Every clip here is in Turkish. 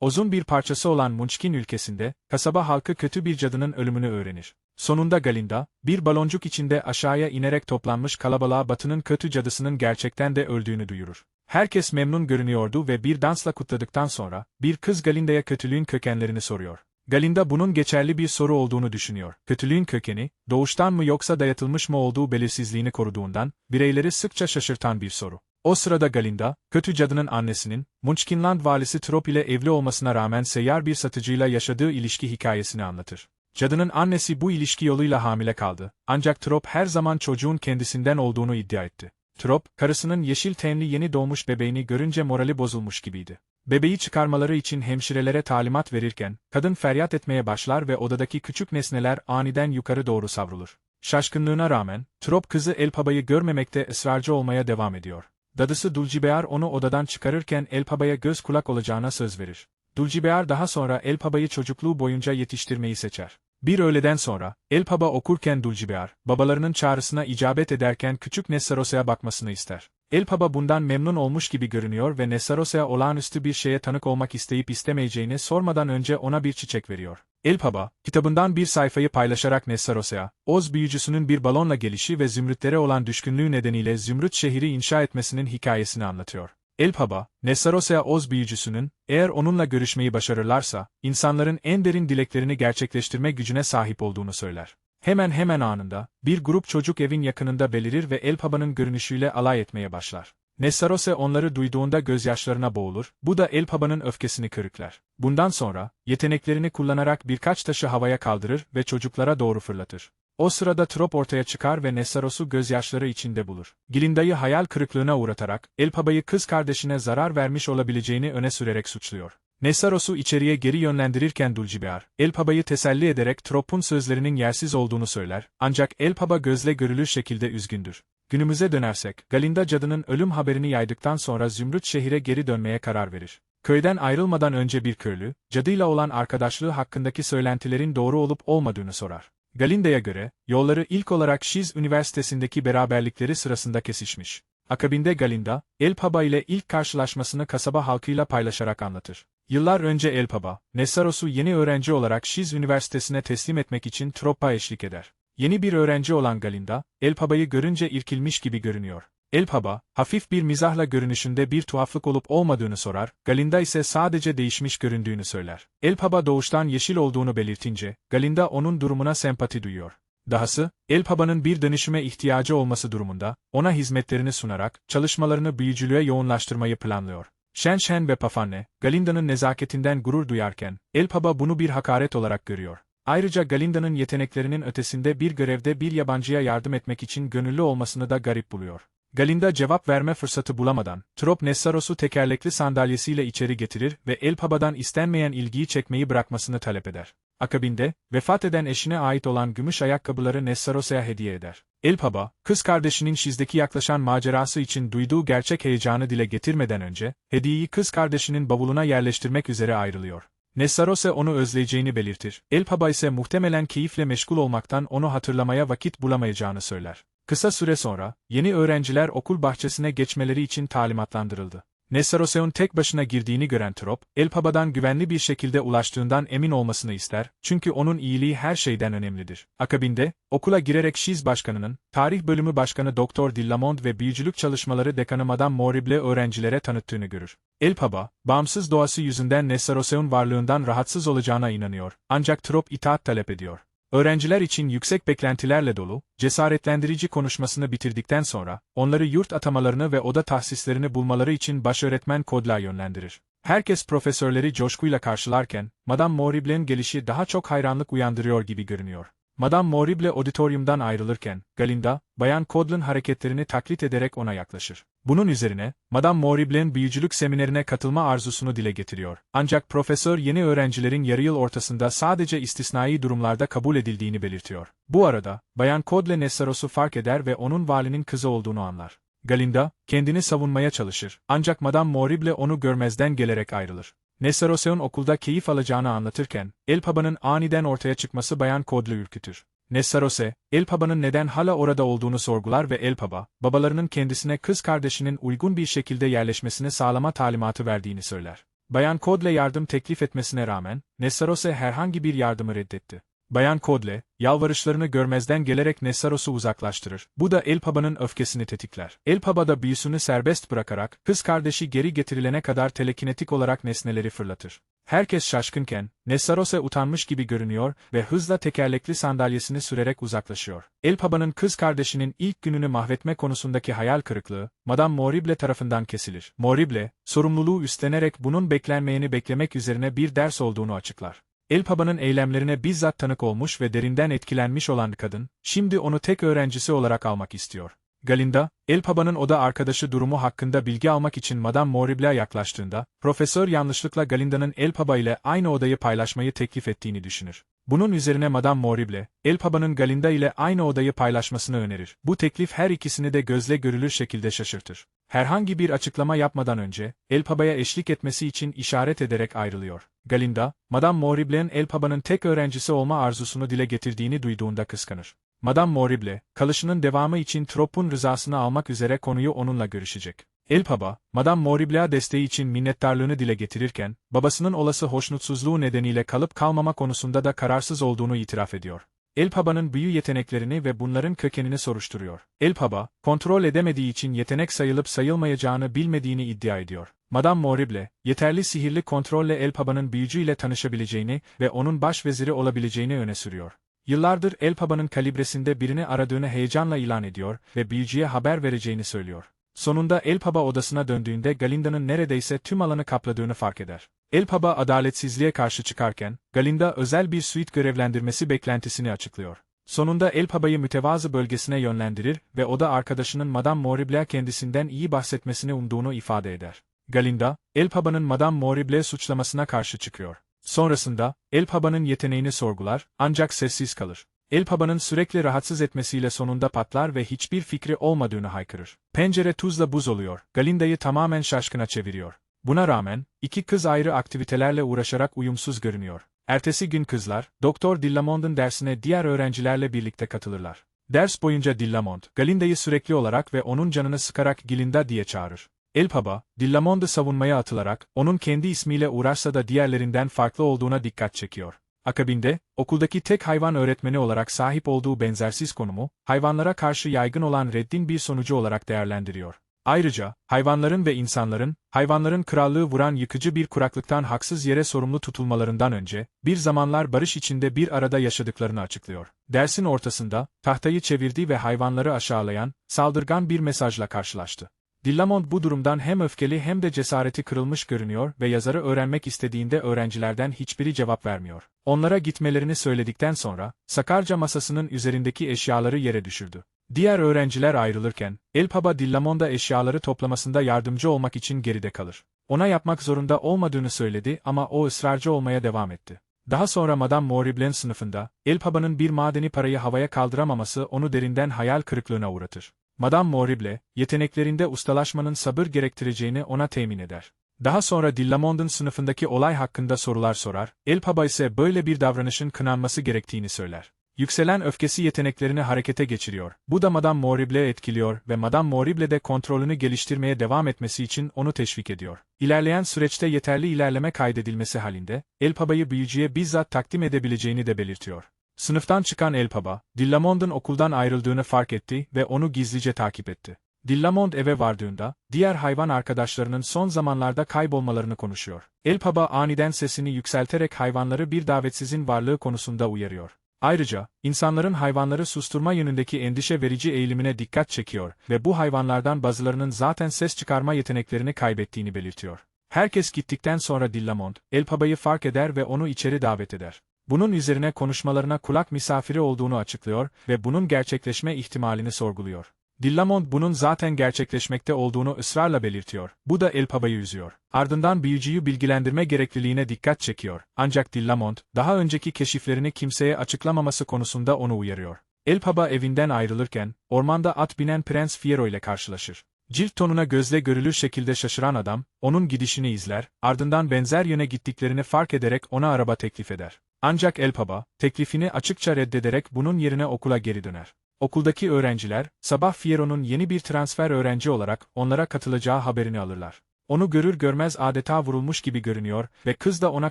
Oz'un bir parçası olan Munchkin ülkesinde, kasaba halkı kötü bir cadının ölümünü öğrenir. Sonunda Galinda, bir baloncuk içinde aşağıya inerek toplanmış kalabalığa Batı'nın kötü cadısının gerçekten de öldüğünü duyurur. Herkes memnun görünüyordu ve bir dansla kutladıktan sonra, bir kız Galinda'ya kötülüğün kökenlerini soruyor. Galinda bunun geçerli bir soru olduğunu düşünüyor. Kötülüğün kökeni, doğuştan mı yoksa dayatılmış mı olduğu belirsizliğini koruduğundan, bireyleri sıkça şaşırtan bir soru. O sırada Galinda, kötü cadının annesinin, Munchkinland valisi Trop ile evli olmasına rağmen seyyar bir satıcıyla yaşadığı ilişki hikayesini anlatır. Cadının annesi bu ilişki yoluyla hamile kaldı, ancak Trop her zaman çocuğun kendisinden olduğunu iddia etti. Trop, karısının yeşil tenli yeni doğmuş bebeğini görünce morali bozulmuş gibiydi. Bebeği çıkarmaları için hemşirelere talimat verirken, kadın feryat etmeye başlar ve odadaki küçük nesneler aniden yukarı doğru savrulur. Şaşkınlığına rağmen, Trop kızı Elpaba'yı görmemekte ısrarcı olmaya devam ediyor. Dadısı Dulcibear onu odadan çıkarırken Elpaba'ya göz kulak olacağına söz verir. Dulcibear daha sonra Elpaba'yı çocukluğu boyunca yetiştirmeyi seçer. Bir öğleden sonra, Elpaba okurken Dulcibear, babalarının çağrısına icabet ederken küçük Nessarosa'ya bakmasını ister. Elpaba bundan memnun olmuş gibi görünüyor ve Nessarosa'ya olağanüstü bir şeye tanık olmak isteyip istemeyeceğini sormadan önce ona bir çiçek veriyor. Elpaba, kitabından bir sayfayı paylaşarak Nessarosa'ya, Oz büyücüsünün bir balonla gelişi ve zümrütlere olan düşkünlüğü nedeniyle zümrüt şehri inşa etmesinin hikayesini anlatıyor. Elpaba, Nessarosa'ya Oz büyücüsünün, eğer onunla görüşmeyi başarırlarsa, insanların en derin dileklerini gerçekleştirme gücüne sahip olduğunu söyler. Hemen hemen anında, bir grup çocuk evin yakınında belirir ve Elpaba'nın görünüşüyle alay etmeye başlar. Nessarose onları duyduğunda gözyaşlarına boğulur, bu da Elpaba'nın öfkesini kırıklar. Bundan sonra, yeteneklerini kullanarak birkaç taşı havaya kaldırır ve çocuklara doğru fırlatır. O sırada Trop ortaya çıkar ve Nessaros'u gözyaşları içinde bulur. Gilinda'yı hayal kırıklığına uğratarak, Elpaba'yı kız kardeşine zarar vermiş olabileceğini öne sürerek suçluyor. Nessaros'u içeriye geri yönlendirirken Dulcibear, Elpaba'yı teselli ederek Trop'un sözlerinin yersiz olduğunu söyler, ancak Elpaba gözle görülür şekilde üzgündür. Günümüze dönersek, Galinda cadının ölüm haberini yaydıktan sonra Zümrüt şehire geri dönmeye karar verir. Köyden ayrılmadan önce bir köylü, cadıyla olan arkadaşlığı hakkındaki söylentilerin doğru olup olmadığını sorar. Galinda'ya göre, yolları ilk olarak Şiz Üniversitesi'ndeki beraberlikleri sırasında kesişmiş. Akabinde Galinda, Elpaba ile ilk karşılaşmasını kasaba halkıyla paylaşarak anlatır. Yıllar önce Elpaba, Nessaros'u yeni öğrenci olarak Şiz Üniversitesi'ne teslim etmek için Trop'a eşlik eder. Yeni bir öğrenci olan Galinda, Elpaba'yı görünce irkilmiş gibi görünüyor. Elpaba, hafif bir mizahla görünüşünde bir tuhaflık olup olmadığını sorar, Galinda ise sadece değişmiş göründüğünü söyler. Elpaba doğuştan yeşil olduğunu belirtince, Galinda onun durumuna sempati duyuyor. Dahası, Elpaba'nın bir dönüşüme ihtiyacı olması durumunda, ona hizmetlerini sunarak, çalışmalarını büyücülüğe yoğunlaştırmayı planlıyor. Shen Shen ve Pafanne, Galinda'nın nezaketinden gurur duyarken, Elpaba bunu bir hakaret olarak görüyor. Ayrıca Galinda'nın yeteneklerinin ötesinde bir görevde bir yabancıya yardım etmek için gönüllü olmasını da garip buluyor. Galinda cevap verme fırsatı bulamadan, Trop Nessaros'u tekerlekli sandalyesiyle içeri getirir ve Elpaba'dan istenmeyen ilgiyi çekmeyi bırakmasını talep eder. Akabinde, vefat eden eşine ait olan gümüş ayakkabıları Nessaros'a hediye eder. Elpaba, kız kardeşinin Şiz'deki yaklaşan macerası için duyduğu gerçek heyecanı dile getirmeden önce, hediyeyi kız kardeşinin bavuluna yerleştirmek üzere ayrılıyor. Nessarose onu özleyeceğini belirtir. Elpaba ise muhtemelen keyifle meşgul olmaktan onu hatırlamaya vakit bulamayacağını söyler. Kısa süre sonra, yeni öğrenciler okul bahçesine geçmeleri için talimatlandırıldı. Nessarose'un tek başına girdiğini gören Trop, Elpaba'dan güvenli bir şekilde ulaştığından emin olmasını ister, çünkü onun iyiliği her şeyden önemlidir. Akabinde, okula girerek Şiz Başkanı'nın, tarih bölümü başkanı Doktor Dillamond ve büyücülük çalışmaları dekanı Madame Morible öğrencilere tanıttığını görür. Elpaba, bağımsız doğası yüzünden Nessarose'un varlığından rahatsız olacağına inanıyor, ancak Trop itaat talep ediyor. Öğrenciler için yüksek beklentilerle dolu, cesaretlendirici konuşmasını bitirdikten sonra, onları yurt atamalarını ve oda tahsislerini bulmaları için başöğretmen Kodla yönlendirir. Herkes profesörleri coşkuyla karşılarken, Madame Morible'nin gelişi daha çok hayranlık uyandırıyor gibi görünüyor. Madame Morible auditoriumdan ayrılırken, Galinda, Bayan Codlin hareketlerini taklit ederek ona yaklaşır. Bunun üzerine, Madame Morible'nin büyücülük seminerine katılma arzusunu dile getiriyor. Ancak profesör yeni öğrencilerin yarı yıl ortasında sadece istisnai durumlarda kabul edildiğini belirtiyor. Bu arada, Bayan Codle Nessaros'u fark eder ve onun valinin kızı olduğunu anlar. Galinda, kendini savunmaya çalışır, ancak Madame Morible onu görmezden gelerek ayrılır. Nessarose'un okulda keyif alacağını anlatırken, Elpaba'nın aniden ortaya çıkması Bayan Kodlu ürkütür. Nessarose, Elpaba'nın neden hala orada olduğunu sorgular ve Elpaba, babalarının kendisine kız kardeşinin uygun bir şekilde yerleşmesini sağlama talimatı verdiğini söyler. Bayan Kodle yardım teklif etmesine rağmen, Nessaros'e herhangi bir yardımı reddetti. Bayan Kodle, yalvarışlarını görmezden gelerek Nessaros'u uzaklaştırır. Bu da Elpaba'nın öfkesini tetikler. Elpaba da büyüsünü serbest bırakarak, kız kardeşi geri getirilene kadar telekinetik olarak nesneleri fırlatır. Herkes şaşkınken, Nessaros'e utanmış gibi görünüyor ve hızla tekerlekli sandalyesini sürerek uzaklaşıyor. Elpaba'nın kız kardeşinin ilk gününü mahvetme konusundaki hayal kırıklığı, Madame Morible tarafından kesilir. Morible, sorumluluğu üstlenerek bunun beklenmeyeni beklemek üzerine bir ders olduğunu açıklar. Elpaba'nın eylemlerine bizzat tanık olmuş ve derinden etkilenmiş olan kadın, şimdi onu tek öğrencisi olarak almak istiyor. Galinda, Elpaba'nın oda arkadaşı durumu hakkında bilgi almak için Madame Morible'a yaklaştığında, profesör yanlışlıkla Galinda'nın Elpaba ile aynı odayı paylaşmayı teklif ettiğini düşünür. Bunun üzerine Madame Morible, Elpaba'nın Galinda ile aynı odayı paylaşmasını önerir. Bu teklif her ikisini de gözle görülür şekilde şaşırtır. Herhangi bir açıklama yapmadan önce, Elpaba'ya eşlik etmesi için işaret ederek ayrılıyor. Galinda, Madame Morible'nin Elpaba'nın tek öğrencisi olma arzusunu dile getirdiğini duyduğunda kıskanır. Madame Morible, kalışının devamı için Trop'un rızasını almak üzere konuyu onunla görüşecek. Elpaba, Madame Morible'a desteği için minnettarlığını dile getirirken, babasının olası hoşnutsuzluğu nedeniyle kalıp kalmama konusunda da kararsız olduğunu itiraf ediyor. Elpaba'nın büyü yeteneklerini ve bunların kökenini soruşturuyor. Elpaba, kontrol edemediği için yetenek sayılıp sayılmayacağını bilmediğini iddia ediyor. Madame Morible, yeterli sihirli kontrolle Elpaba'nın büyücüyle tanışabileceğini ve onun başveziri olabileceğini öne sürüyor. Yıllardır Elpaba'nın kalibresinde birini aradığını heyecanla ilan ediyor ve büyücüye haber vereceğini söylüyor. Sonunda Elpaba odasına döndüğünde Galinda'nın neredeyse tüm alanı kapladığını fark eder. Elpaba adaletsizliğe karşı çıkarken, Galinda özel bir suite görevlendirmesi beklentisini açıklıyor. Sonunda Elpaba'yı mütevazı bölgesine yönlendirir ve oda arkadaşının Madame Morible kendisinden iyi bahsetmesini umduğunu ifade eder. Galinda, Elpaba'nın Madame Morible suçlamasına karşı çıkıyor. Sonrasında, Elpaba'nın yeteneğini sorgular, ancak sessiz kalır. Elpaba'nın sürekli rahatsız etmesiyle sonunda patlar ve hiçbir fikri olmadığını haykırır. Pencere tuzla buz oluyor, Galinda'yı tamamen şaşkına çeviriyor. Buna rağmen, iki kız ayrı aktivitelerle uğraşarak uyumsuz görünüyor. Ertesi gün kızlar, Doktor Dillamond'un dersine diğer öğrencilerle birlikte katılırlar. Ders boyunca Dillamond, Galinda'yı sürekli olarak ve onun canını sıkarak Gilinda diye çağırır. Elpaba, Dillamond'u savunmaya atılarak, onun kendi ismiyle uğraşsa da diğerlerinden farklı olduğuna dikkat çekiyor. Akabinde, okuldaki tek hayvan öğretmeni olarak sahip olduğu benzersiz konumu, hayvanlara karşı yaygın olan reddin bir sonucu olarak değerlendiriyor. Ayrıca, hayvanların ve insanların, hayvanların krallığı vuran yıkıcı bir kuraklıktan haksız yere sorumlu tutulmalarından önce, bir zamanlar barış içinde bir arada yaşadıklarını açıklıyor. Dersin ortasında, tahtayı çevirdi ve hayvanları aşağılayan, saldırgan bir mesajla karşılaştı. Dillamond bu durumdan hem öfkeli hem de cesareti kırılmış görünüyor ve yazarı öğrenmek istediğinde öğrencilerden hiçbiri cevap vermiyor. Onlara gitmelerini söyledikten sonra, Sakarca masasının üzerindeki eşyaları yere düşürdü. Diğer öğrenciler ayrılırken, Elpaba Dillamond'a eşyaları toplamasında yardımcı olmak için geride kalır. Ona yapmak zorunda olmadığını söyledi ama o ısrarcı olmaya devam etti. Daha sonra Madame Moriblen sınıfında, Elpaba'nın bir madeni parayı havaya kaldıramaması onu derinden hayal kırıklığına uğratır. Madame Morible, yeteneklerinde ustalaşmanın sabır gerektireceğini ona temin eder. Daha sonra Dillamond'un sınıfındaki olay hakkında sorular sorar, Elpaba ise böyle bir davranışın kınanması gerektiğini söyler. Yükselen öfkesi yeteneklerini harekete geçiriyor. Bu da Madame Morible'yi etkiliyor ve Madame Morible de kontrolünü geliştirmeye devam etmesi için onu teşvik ediyor. İlerleyen süreçte yeterli ilerleme kaydedilmesi halinde, Elpaba'yı büyücüye bizzat takdim edebileceğini de belirtiyor. Sınıftan çıkan Elpaba, Dillamond'un okuldan ayrıldığını fark etti ve onu gizlice takip etti. Dillamond eve vardığında, diğer hayvan arkadaşlarının son zamanlarda kaybolmalarını konuşuyor. Elpaba aniden sesini yükselterek hayvanları bir davetsizin varlığı konusunda uyarıyor. Ayrıca, insanların hayvanları susturma yönündeki endişe verici eğilimine dikkat çekiyor ve bu hayvanlardan bazılarının zaten ses çıkarma yeteneklerini kaybettiğini belirtiyor. Herkes gittikten sonra Dillamond, Elpaba'yı fark eder ve onu içeri davet eder. Bunun üzerine konuşmalarına kulak misafiri olduğunu açıklıyor ve bunun gerçekleşme ihtimalini sorguluyor. Dillamond bunun zaten gerçekleşmekte olduğunu ısrarla belirtiyor. Bu da Elpaba'yı üzüyor. Ardından büyücüyü bilgilendirme gerekliliğine dikkat çekiyor. Ancak Dillamond, daha önceki keşiflerini kimseye açıklamaması konusunda onu uyarıyor. Elpaba evinden ayrılırken, ormanda at binen Prens Fiero ile karşılaşır. Cilt tonuna gözle görülür şekilde şaşıran adam, onun gidişini izler, ardından benzer yöne gittiklerini fark ederek ona araba teklif eder. Ancak Elpaba, teklifini açıkça reddederek bunun yerine okula geri döner. Okuldaki öğrenciler, sabah Fiero'nun yeni bir transfer öğrenci olarak onlara katılacağı haberini alırlar. onu görür görmez adeta vurulmuş gibi görünüyor ve kız da ona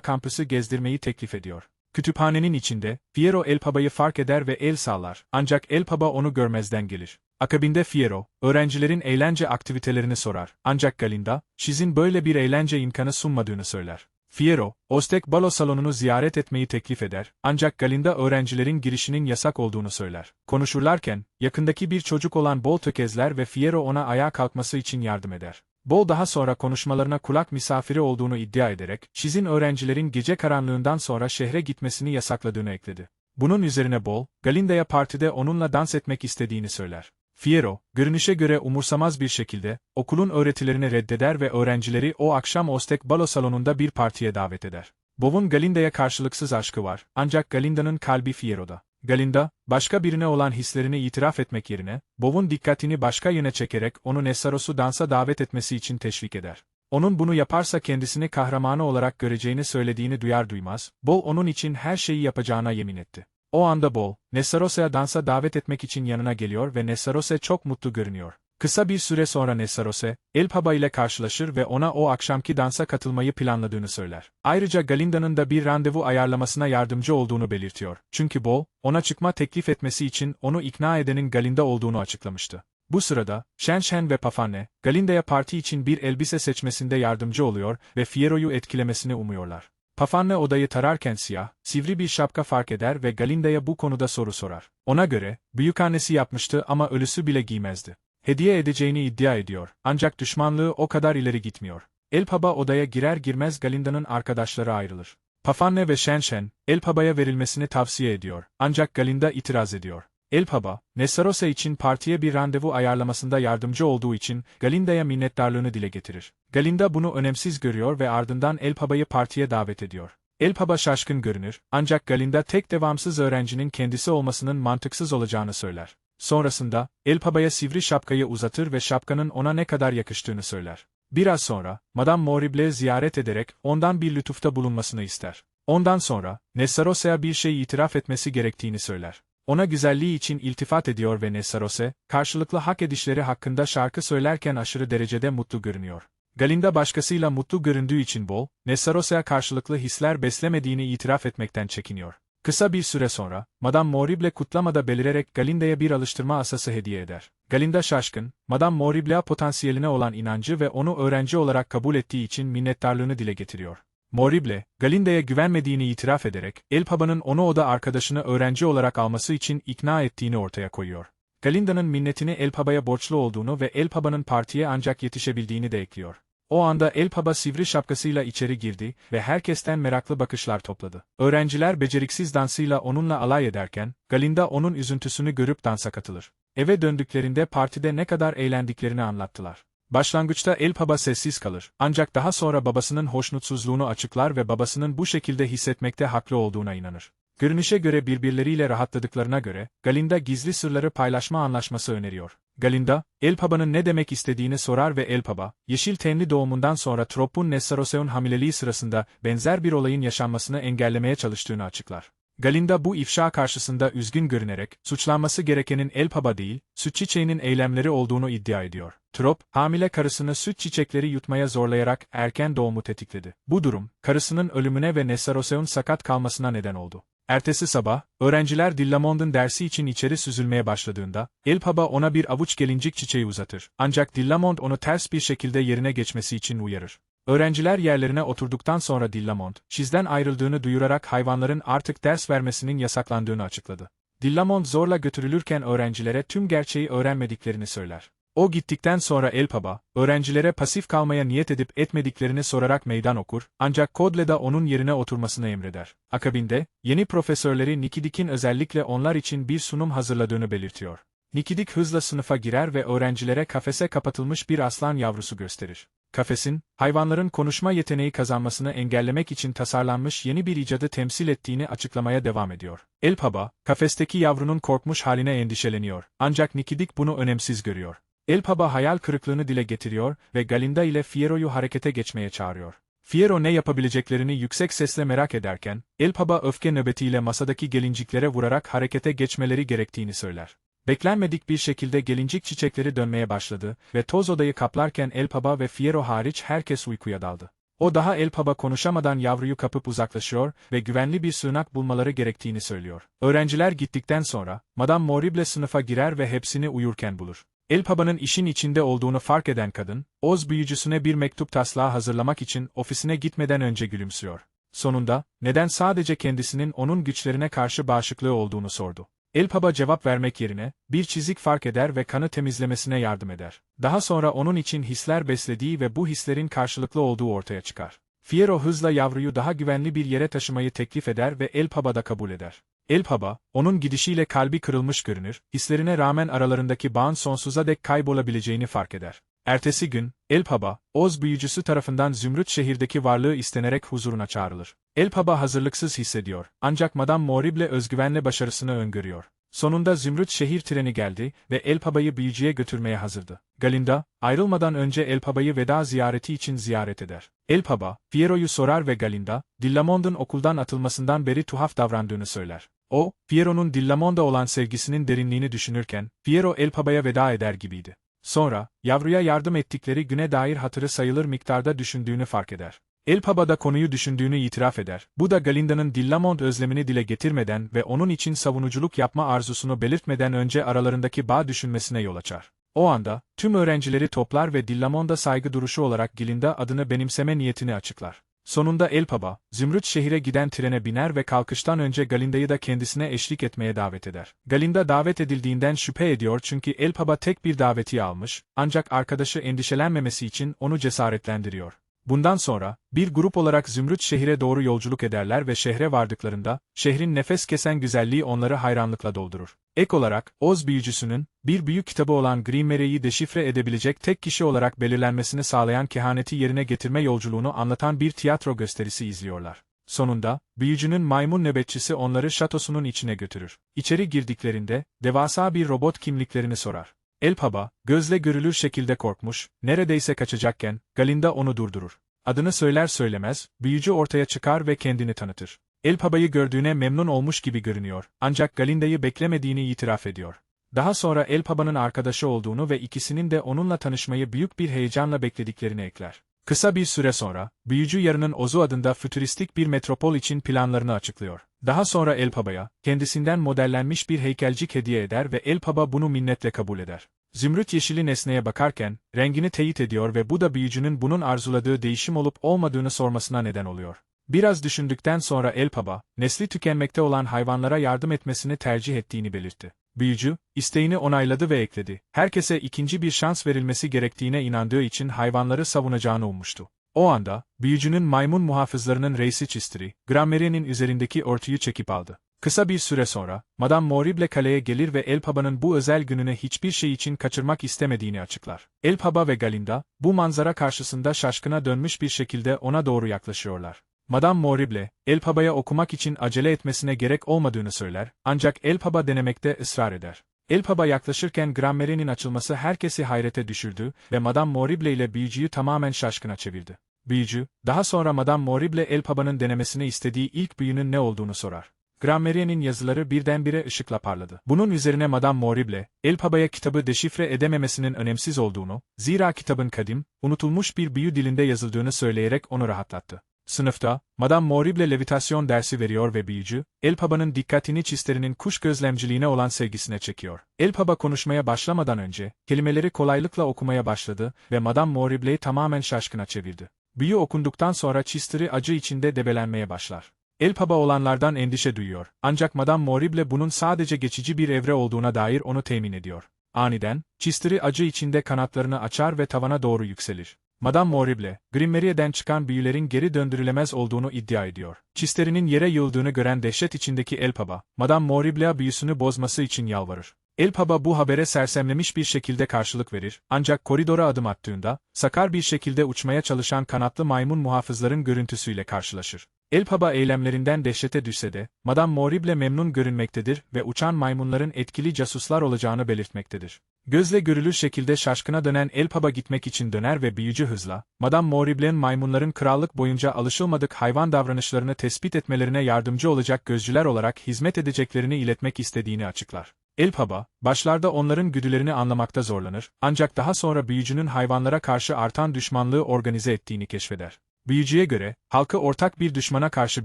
kampüsü gezdirmeyi teklif ediyor. Kütüphanenin içinde, Fiero Elpaba'yı fark eder ve el sağlar, ancak Elpaba onu görmezden gelir. Akabinde Fiero, öğrencilerin eğlence aktivitelerini sorar, ancak Galinda, Şiz'in böyle bir eğlence imkanı sunmadığını söyler. Fiero, Ostek balo salonunu ziyaret etmeyi teklif eder, ancak Galinda öğrencilerin girişinin yasak olduğunu söyler. Konuşurlarken, yakındaki bir çocuk olan Bol tökezler ve Fiero ona ayağa kalkması için yardım eder. Bol daha sonra konuşmalarına kulak misafiri olduğunu iddia ederek, Şiz'in öğrencilerin gece karanlığından sonra şehre gitmesini yasakladığını ekledi. Bunun üzerine Bol, Galinda'ya partide onunla dans etmek istediğini söyler. Fiero, görünüşe göre umursamaz bir şekilde, okulun öğretilerini reddeder ve öğrencileri o akşam Ostek balo salonunda bir partiye davet eder. Bov'un Galinda'ya karşılıksız aşkı var, ancak Galinda'nın kalbi Fiero'da. Galinda, başka birine olan hislerini itiraf etmek yerine, Bov'un dikkatini başka yöne çekerek onu Nessaros'u dansa davet etmesi için teşvik eder. Onun bunu yaparsa kendisini kahramanı olarak göreceğini söylediğini duyar duymaz, Bol onun için her şeyi yapacağına yemin etti. O anda Bol, Nessaros'a dansa davet etmek için yanına geliyor ve Nessarose çok mutlu görünüyor. Kısa bir süre sonra Nessarose, Elpaba ile karşılaşır ve ona o akşamki dansa katılmayı planladığını söyler. Ayrıca Galinda'nın da bir randevu ayarlamasına yardımcı olduğunu belirtiyor. Çünkü Bol, ona çıkma teklif etmesi için onu ikna edenin Galinda olduğunu açıklamıştı. Bu sırada, Shen Shen ve Pafane, Galinda'ya parti için bir elbise seçmesinde yardımcı oluyor ve Fiero'yu etkilemesini umuyorlar. Pafanne odayı tararken siyah, sivri bir şapka fark eder ve Galinda'ya bu konuda soru sorar. Ona göre, büyükannesi yapmıştı ama ölüsü bile giymezdi. Hediye edeceğini iddia ediyor, ancak düşmanlığı o kadar ileri gitmiyor. Elpaba odaya girer girmez Galinda'nın arkadaşları ayrılır. Pafanne ve Shenshen, Elpaba'ya verilmesini tavsiye ediyor, ancak Galinda itiraz ediyor. Elpaba, Nessarose için partiye bir randevu ayarlamasında yardımcı olduğu için Galinda'ya minnettarlığını dile getirir. Galinda bunu önemsiz görüyor ve ardından Elpaba'yı partiye davet ediyor. Elpaba şaşkın görünür, ancak Galinda tek devamsız öğrencinin kendisi olmasının mantıksız olacağını söyler. Sonrasında, Elpaba'ya sivri şapkayı uzatır ve şapkanın ona ne kadar yakıştığını söyler. Biraz sonra, Madame Morible'yi ziyaret ederek ondan bir lütufta bulunmasını ister. Ondan sonra, Nessarose'ya bir şey itiraf etmesi gerektiğini söyler. Ona güzelliği için iltifat ediyor ve Nessarose, karşılıklı hak edişleri hakkında şarkı söylerken aşırı derecede mutlu görünüyor. Galinda başkasıyla mutlu göründüğü için Bol, Nessarose'ya karşılıklı hisler beslemediğini itiraf etmekten çekiniyor. Kısa bir süre sonra, Madame Morible kutlamada belirerek Galinda'ya bir alıştırma asası hediye eder. Galinda şaşkın, Madame Morible'a potansiyeline olan inancı ve onu öğrenci olarak kabul ettiği için minnettarlığını dile getiriyor. Morible, Galinda'ya güvenmediğini itiraf ederek, Elpaba'nın onu oda arkadaşını öğrenci olarak alması için ikna ettiğini ortaya koyuyor. Galinda'nın minnetini Elpaba'ya borçlu olduğunu ve Elpaba'nın partiye ancak yetişebildiğini de ekliyor. O anda Elpaba sivri şapkasıyla içeri girdi ve herkesten meraklı bakışlar topladı. Öğrenciler beceriksiz dansıyla onunla alay ederken, Galinda onun üzüntüsünü görüp dansa katılır. Eve döndüklerinde partide ne kadar eğlendiklerini anlattılar. Başlangıçta Elpaba sessiz kalır, ancak daha sonra babasının hoşnutsuzluğunu açıklar ve babasının bu şekilde hissetmekte haklı olduğuna inanır. Görünüşe göre birbirleriyle rahatladıklarına göre, Galinda gizli sırları paylaşma anlaşması öneriyor. Galinda, Elpaba'nın ne demek istediğini sorar ve Elpaba, Yeşil Tenli doğumundan sonra Tropun Nessaroseon hamileliği sırasında benzer bir olayın yaşanmasını engellemeye çalıştığını açıklar. Galinda bu ifşa karşısında üzgün görünerek, suçlanması gerekenin Elpaba değil, süt çiçeğinin eylemleri olduğunu iddia ediyor. Trop, hamile karısını süt çiçekleri yutmaya zorlayarak erken doğumu tetikledi. Bu durum, karısının ölümüne ve Nessaroseon sakat kalmasına neden oldu. Ertesi sabah, öğrenciler Dillamond'un dersi için içeri süzülmeye başladığında, Elpaba ona bir avuç gelincik çiçeği uzatır. Ancak Dillamond onu ters bir şekilde yerine geçmesi için uyarır. Öğrenciler yerlerine oturduktan sonra Dillamond, Şiz'den ayrıldığını duyurarak hayvanların artık ders vermesinin yasaklandığını açıkladı. Dillamond zorla götürülürken öğrencilere tüm gerçeği öğrenmediklerini söyler. O gittikten sonra Elpaba, öğrencilere pasif kalmaya niyet edip etmediklerini sorarak meydan okur, ancak Kodle'da onun yerine oturmasını emreder. Akabinde, yeni profesörleri Nikidik'in özellikle onlar için bir sunum hazırladığını belirtiyor. Nikidik hızla sınıfa girer ve öğrencilere kafese kapatılmış bir aslan yavrusu gösterir. Kafesin, hayvanların konuşma yeteneği kazanmasını engellemek için tasarlanmış yeni bir icadı temsil ettiğini açıklamaya devam ediyor. Elpaba, kafesteki yavrunun korkmuş haline endişeleniyor, ancak Nikidik bunu önemsiz görüyor. Elpaba hayal kırıklığını dile getiriyor ve Galinda ile Fiero'yu harekete geçmeye çağırıyor. Fiero ne yapabileceklerini yüksek sesle merak ederken, Elpaba öfke nöbetiyle masadaki gelinciklere vurarak harekete geçmeleri gerektiğini söyler. Beklenmedik bir şekilde gelincik çiçekleri dönmeye başladı ve toz odayı kaplarken Elphaba ve Fiero hariç herkes uykuya daldı. O daha Elphaba konuşamadan yavruyu kapıp uzaklaşıyor ve güvenli bir sığınak bulmaları gerektiğini söylüyor. Öğrenciler gittikten sonra, Madame Morible sınıfa girer ve hepsini uyurken bulur. Elphaba'nın işin içinde olduğunu fark eden kadın, Oz büyücüsüne bir mektup taslağı hazırlamak için ofisine gitmeden önce gülümsüyor. Sonunda, neden sadece kendisinin onun güçlerine karşı bağışıklığı olduğunu sordu. Elphaba cevap vermek yerine, bir çizik fark eder ve kanı temizlemesine yardım eder. Daha sonra onun için hisler beslediği ve bu hislerin karşılıklı olduğu ortaya çıkar. Fiero hızla yavruyu daha güvenli bir yere taşımayı teklif eder ve Elphaba da kabul eder. Elphaba, onun gidişiyle kalbi kırılmış görünür, hislerine rağmen aralarındaki bağın sonsuza dek kaybolabileceğini fark eder. Ertesi gün, Elphaba, Oz büyücüsü tarafından Zümrüt şehirdeki varlığı istenerek huzuruna çağrılır. Elphaba hazırlıksız hissediyor, ancak Madame Morible özgüvenle başarısını öngörüyor. Sonunda Zümrüt şehir treni geldi ve Elphaba'yı büyücüye götürmeye hazırdı. Galinda, ayrılmadan önce Elphaba'yı veda ziyareti için ziyaret eder. Elphaba, Fiero'yu sorar ve Galinda, Dillamond'un okuldan atılmasından beri tuhaf davrandığını söyler. O, Fiero'nun Dillamonda olan sevgisinin derinliğini düşünürken, Fiero Elphaba'ya veda eder gibiydi. Sonra, yavruya yardım ettikleri güne dair hatırı sayılır miktarda düşündüğünü fark eder. Elphaba da konuyu düşündüğünü itiraf eder. Bu da Galinda'nın Dillamond özlemini dile getirmeden ve onun için savunuculuk yapma arzusunu belirtmeden önce aralarındaki bağ düşünmesine yol açar. O anda, tüm öğrencileri toplar ve Dillamonda saygı duruşu olarak Gilinda adını benimseme niyetini açıklar. Sonunda Elphaba, Zümrüt şehire giden trene biner ve kalkıştan önce Galinda'yı da kendisine eşlik etmeye davet eder. Galinda davet edildiğinden şüphe ediyor çünkü Elphaba tek bir daveti almış, ancak arkadaşı endişelenmemesi için onu cesaretlendiriyor. Bundan sonra, bir grup olarak Zümrüt şehire doğru yolculuk ederler ve şehre vardıklarında, şehrin nefes kesen güzelliği onları hayranlıkla doldurur. Ek olarak, Oz büyücüsünün, bir büyük kitabı olan Grimere'yi deşifre edebilecek tek kişi olarak belirlenmesini sağlayan kehaneti yerine getirme yolculuğunu anlatan bir tiyatro gösterisi izliyorlar. Sonunda, büyücünün maymun nöbetçisi onları şatosunun içine götürür. İçeri girdiklerinde, devasa bir robot kimliklerini sorar. Elphaba, gözle görülür şekilde korkmuş, neredeyse kaçacakken, Galinda onu durdurur. Adını söyler söylemez, büyücü ortaya çıkar ve kendini tanıtır. Elphaba'yı gördüğüne memnun olmuş gibi görünüyor, ancak Galinda'yı beklemediğini itiraf ediyor. Daha sonra Elphaba'nın arkadaşı olduğunu ve ikisinin de onunla tanışmayı büyük bir heyecanla beklediklerini ekler. Kısa bir süre sonra, büyücü yarının Ozu adında fütüristik bir metropol için planlarını açıklıyor. Daha sonra Elpaba'ya, kendisinden modellenmiş bir heykelcik hediye eder ve Elpaba bunu minnetle kabul eder. Zümrüt yeşili nesneye bakarken, rengini teyit ediyor ve bu da büyücünün bunun arzuladığı değişim olup olmadığını sormasına neden oluyor. Biraz düşündükten sonra Elpaba, nesli tükenmekte olan hayvanlara yardım etmesini tercih ettiğini belirtti. Büyücü, isteğini onayladı ve ekledi. Herkese ikinci bir şans verilmesi gerektiğine inandığı için hayvanları savunacağını ummuştu. O anda, büyücünün maymun muhafızlarının reisi Chistri, Grammary'nin üzerindeki örtüyü çekip aldı. Kısa bir süre sonra, Madame Morible kaleye gelir ve Elpaba'nın bu özel gününü hiçbir şey için kaçırmak istemediğini açıklar. Elpaba ve Galinda, bu manzara karşısında şaşkına dönmüş bir şekilde ona doğru yaklaşıyorlar. Madame Morible, Elpaba'ya okumak için acele etmesine gerek olmadığını söyler, ancak Elpaba denemekte ısrar eder. Elpaba yaklaşırken Grammary'nin açılması herkesi hayrete düşürdü ve Madame Morible ile büyücüyü tamamen şaşkına çevirdi. Büyücü, daha sonra Madame Morible Elpaba'nın denemesini istediği ilk büyünün ne olduğunu sorar. Grammary'nin yazıları birdenbire ışıkla parladı. Bunun üzerine Madame Morible, Elpaba'ya kitabı deşifre edememesinin önemsiz olduğunu, zira kitabın kadim, unutulmuş bir büyü dilinde yazıldığını söyleyerek onu rahatlattı. Sınıfta, Madame Morible levitasyon dersi veriyor ve büyücü, Elpaba'nın dikkatini çisterinin kuş gözlemciliğine olan sevgisine çekiyor. Elpaba konuşmaya başlamadan önce, kelimeleri kolaylıkla okumaya başladı ve Madame Morible'yi tamamen şaşkına çevirdi. Büyü okunduktan sonra Chister'i acı içinde debelenmeye başlar. Elpaba olanlardan endişe duyuyor, ancak Madame Morible bunun sadece geçici bir evre olduğuna dair onu temin ediyor. Aniden, Chister'i acı içinde kanatlarını açar ve tavana doğru yükselir. Madame Morible, Grimmerie'den çıkan büyülerin geri döndürülemez olduğunu iddia ediyor. Çisterinin yere yığıldığını gören dehşet içindeki Elpaba, Madame Morible'a büyüsünü bozması için yalvarır. Elpaba bu habere sersemlemiş bir şekilde karşılık verir, ancak koridora adım attığında, sakar bir şekilde uçmaya çalışan kanatlı maymun muhafızların görüntüsüyle karşılaşır. Elpaba eylemlerinden dehşete düşse de, Madame Morible memnun görünmektedir ve uçan maymunların etkili casuslar olacağını belirtmektedir. Gözle görülür şekilde şaşkına dönen Elpaba gitmek için döner ve büyücü hızla, Madame Morible'in maymunların krallık boyunca alışılmadık hayvan davranışlarını tespit etmelerine yardımcı olacak gözcüler olarak hizmet edeceklerini iletmek istediğini açıklar. Elphaba, başlarda onların güdülerini anlamakta zorlanır, ancak daha sonra büyücünün hayvanlara karşı artan düşmanlığı organize ettiğini keşfeder. Büyücüye göre, halkı ortak bir düşmana karşı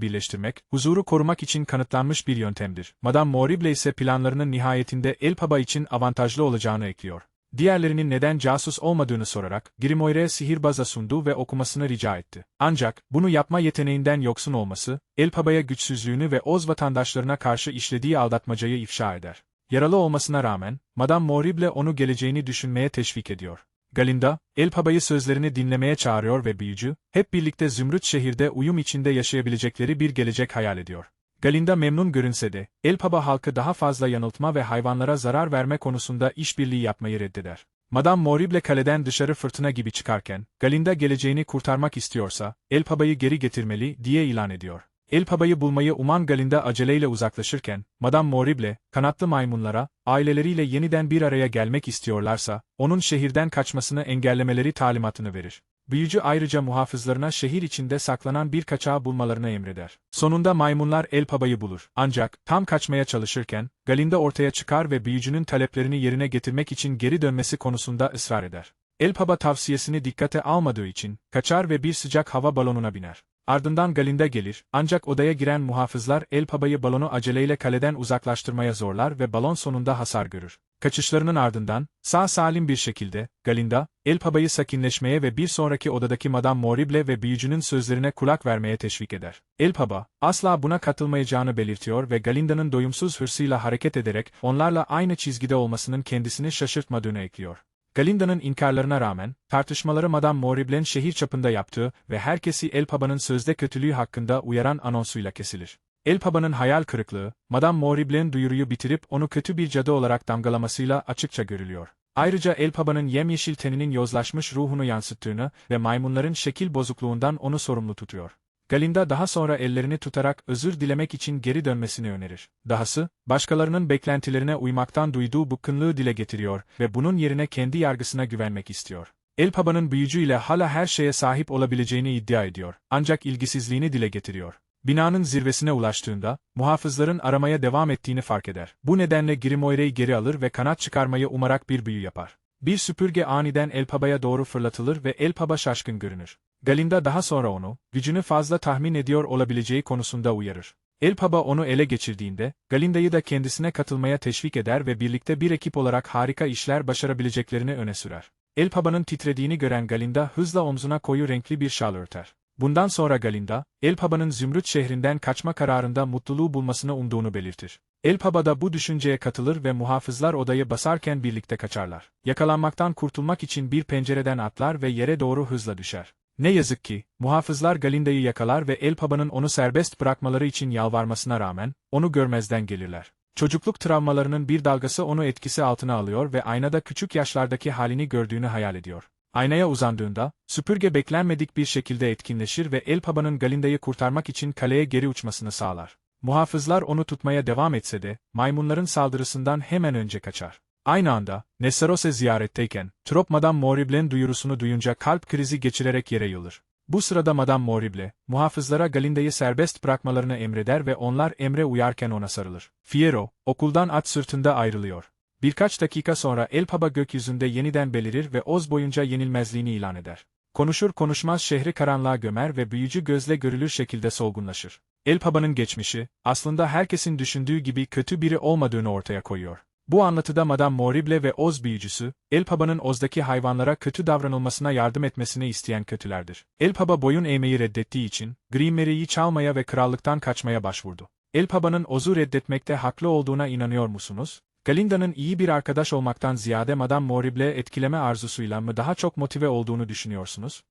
birleştirmek, huzuru korumak için kanıtlanmış bir yöntemdir. Madame Morible ise planlarının nihayetinde Elphaba için avantajlı olacağını ekliyor. Diğerlerinin neden casus olmadığını sorarak, Grimoire'ye sihirbaza sundu ve okumasını rica etti. Ancak, bunu yapma yeteneğinden yoksun olması, Elphaba'ya güçsüzlüğünü ve Oz vatandaşlarına karşı işlediği aldatmacayı ifşa eder. Yaralı olmasına rağmen, Madame Morible onu geleceğini düşünmeye teşvik ediyor. Galinda, Elphaba'yı sözlerini dinlemeye çağırıyor ve büyücü, hep birlikte Zümrüt şehirde uyum içinde yaşayabilecekleri bir gelecek hayal ediyor. Galinda memnun görünse de, Elphaba halkı daha fazla yanıltma ve hayvanlara zarar verme konusunda işbirliği yapmayı reddeder. Madame Morible kaleden dışarı fırtına gibi çıkarken, Galinda geleceğini kurtarmak istiyorsa, Elphaba'yı geri getirmeli diye ilan ediyor. Elphaba'yı bulmayı uman Galinda aceleyle uzaklaşırken, Madame Morible, kanatlı maymunlara, aileleriyle yeniden bir araya gelmek istiyorlarsa, onun şehirden kaçmasını engellemeleri talimatını verir. Büyücü ayrıca muhafızlarına şehir içinde saklanan bir kaçağı bulmalarını emreder. Sonunda maymunlar Elphaba'yı bulur. Ancak, tam kaçmaya çalışırken, Galinda ortaya çıkar ve büyücünün taleplerini yerine getirmek için geri dönmesi konusunda ısrar eder. Elphaba tavsiyesini dikkate almadığı için, kaçar ve bir sıcak hava balonuna biner. Ardından Galinda gelir, ancak odaya giren muhafızlar Elphaba'yı balonu aceleyle kaleden uzaklaştırmaya zorlar ve balon sonunda hasar görür. Kaçışlarının ardından, sağ salim bir şekilde, Galinda, Elphaba'yı sakinleşmeye ve bir sonraki odadaki Madame Morible ve büyücünün sözlerine kulak vermeye teşvik eder. Elphaba, asla buna katılmayacağını belirtiyor ve Galinda'nın doyumsuz hırsıyla hareket ederek onlarla aynı çizgide olmasının kendisini şaşırtmadığını ekliyor. Galinda'nın inkarlarına rağmen, tartışmaları Madame Morible'nin şehir çapında yaptığı ve herkesi Elphaba'nın sözde kötülüğü hakkında uyaran anonsuyla kesilir. Elphaba'nın hayal kırıklığı, Madame Morible'nin duyuruyu bitirip onu kötü bir cadı olarak damgalamasıyla açıkça görülüyor. Ayrıca Elphaba'nın yemyeşil teninin yozlaşmış ruhunu yansıttığını ve maymunların şekil bozukluğundan onu sorumlu tutuyor. Galinda daha sonra ellerini tutarak özür dilemek için geri dönmesini önerir. Dahası, başkalarının beklentilerine uymaktan duyduğu bıkkınlığı dile getiriyor ve bunun yerine kendi yargısına güvenmek istiyor. Elphaba'nın büyücü ile hala her şeye sahip olabileceğini iddia ediyor, ancak ilgisizliğini dile getiriyor. Binanın zirvesine ulaştığında, muhafızların aramaya devam ettiğini fark eder. Bu nedenle Grimoire'yi geri alır ve kanat çıkarmayı umarak bir büyü yapar. Bir süpürge aniden Elphaba'ya doğru fırlatılır ve Elphaba şaşkın görünür. Galinda daha sonra onu, gücünü fazla tahmin ediyor olabileceği konusunda uyarır. Elphaba onu ele geçirdiğinde, Galinda'yı da kendisine katılmaya teşvik eder ve birlikte bir ekip olarak harika işler başarabileceklerini öne sürer. Elphaba'nın titrediğini gören Galinda hızla omzuna koyu renkli bir şal örter. Bundan sonra Galinda, Elphaba'nın Zümrüt şehrinden kaçma kararında mutluluğu bulmasını umduğunu belirtir. Elphaba da bu düşünceye katılır ve muhafızlar odayı basarken birlikte kaçarlar. Yakalanmaktan kurtulmak için bir pencereden atlar ve yere doğru hızla düşer. Ne yazık ki, muhafızlar Galinda'yı yakalar ve Elphaba'nın onu serbest bırakmaları için yalvarmasına rağmen, onu görmezden gelirler. Çocukluk travmalarının bir dalgası onu etkisi altına alıyor ve aynada küçük yaşlardaki halini gördüğünü hayal ediyor. Aynaya uzandığında, süpürge beklenmedik bir şekilde etkinleşir ve Elphaba'nın Galinda'yı kurtarmak için kaleye geri uçmasını sağlar. Muhafızlar onu tutmaya devam etse de, maymunların saldırısından hemen önce kaçar. Aynı anda, Nessaros'e ziyaretteyken, Trop Madame Morible'nin duyurusunu duyunca kalp krizi geçirerek yere yılır. Bu sırada Madame Morible, muhafızlara Galinda'yı serbest bırakmalarını emreder ve onlar emre uyarken ona sarılır. Fiero, okuldan at sırtında ayrılıyor. Birkaç dakika sonra Elphaba gökyüzünde yeniden belirir ve Oz boyunca yenilmezliğini ilan eder. Konuşur konuşmaz şehri karanlığa gömer ve büyücü gözle görülür şekilde solgunlaşır. Elphaba'nın geçmişi, aslında herkesin düşündüğü gibi kötü biri olmadığını ortaya koyuyor. Bu anlatıda Madame Morible ve Oz büyücüsü, Elphaba'nın Oz'daki hayvanlara kötü davranılmasına yardım etmesini isteyen kötülerdir. Elphaba boyun eğmeyi reddettiği için, Grimmer'yi çalmaya ve krallıktan kaçmaya başvurdu. Elphaba'nın Oz'u reddetmekte haklı olduğuna inanıyor musunuz? Galinda'nın iyi bir arkadaş olmaktan ziyade Madame Morible'e etkileme arzusuyla mı daha çok motive olduğunu düşünüyorsunuz?